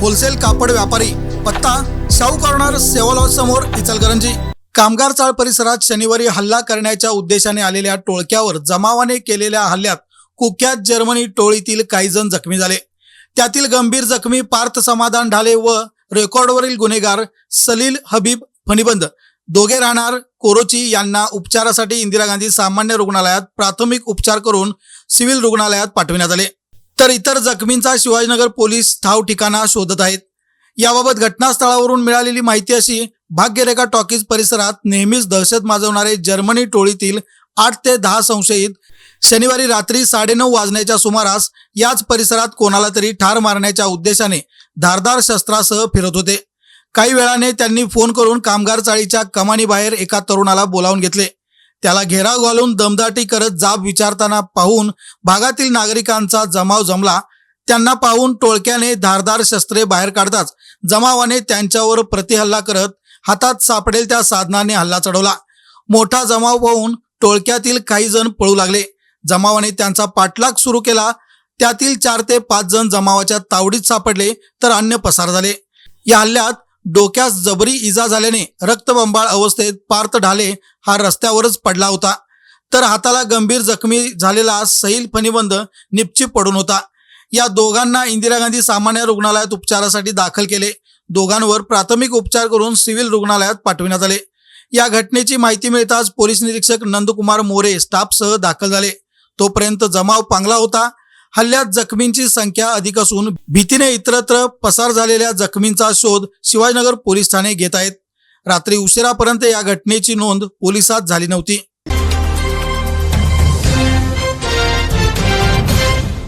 Wholesale कापड व्यापारी पत्ता शाहू कॉर्नर सेवालॉज समोर इचलकरंजी. कामगार चाळ परिसरात शनिवारी हल्ला करण्याच्या उद्देशाने आलेल्या टोळक्यावर जमावाने केलेल्या हल्ल्यात कुख्यात जर्मनी टोळीतील काही जण जखमी झाले. त्यातील गंभीर जखमी पार्थ समाधान ढाले व रेकॉर्डवरील गुन्हेगार सलील हबीब फणीबंद. दोघे राहणार कोरोची यांना उपचारासाठी इंदिरा गांधी सामान्य रुग्णालयात प्राथमिक उपचार करून सिव्हिल रुग्णालयात पाठविण्यात आले. तर इतर जखमींचा शिवाजीनगर पोलीस ठाव ठिकाणा शोधत आहेत. याबाबत घटनास्थळावरून मिळालेली माहिती अशी भाग्यरेखा टॉकीज परिसरात नेहमीच दहशत माजवणारे जर्मनी टोळीतील आठ ते दहा संशयित शनिवारी रात्री साडेनऊ वाजण्याच्या सुमारास याच परिसरात कोणाला तरी ठार मारण्याच्या उद्देशाने धारदार शस्त्रासह फिरत होते. काही वेळाने त्यांनी फोन करून कामगार चाळीच्या कमानीबाहेर एका तरुणाला बोलावून घेतले. त्याला घेराव घालून दमदाटी करत जाब विचारताना पाहून भागातील नागरिकांचा जमाव जमला. त्यांना पाहून टोळक्याने धारदार शस्त्रे बाहेर काढताच जमावाने त्यांच्यावर प्रतिहल्ला करत हातात सापडेल त्या साधनाने हल्ला चढवला. मोठा जमाव पाहून टोळक्यातील काही जण पळू लागले. जमावाने त्यांचा पाठलाग सुरू केला. त्यातील चार ते पाच जण जमावाच्या तावडीत सापडले तर अन्य पसार झाले. या हल्ल्यात डोक्यास जबरी इजा झाल्याने रक्तबंबाळ अवस्थेत पार्थ ढाले हा रस्त्यावरच पडला होता. तर हाताला गंभीर जखमी झालेला सैल फणीबंद निपचिप पडून होता. या दोघांना इंदिरा गांधी सामान्य रुग्णालयात उपचारासाठी दाखल केले. दोघांवर प्राथमिक उपचार करून सिव्हिल रुग्णालयात पाठविण्यात आले. या घटनेची माहिती मिळताच पोलीस निरीक्षक नंदकुमार मोरे स्टाफसह दाखल झाले. तोपर्यंत जमाव पांगला होता. हल्ल्यात जखमींची संख्या अधिक असून भीतीने इतरत्र पसार झालेल्या जखमींचा शोध शिवाजीनगर पोलीस ठाणे घेत आहेत. रात्री उशिरापर्यंत या घटनेची नोंद पोलिसात झाली नव्हती.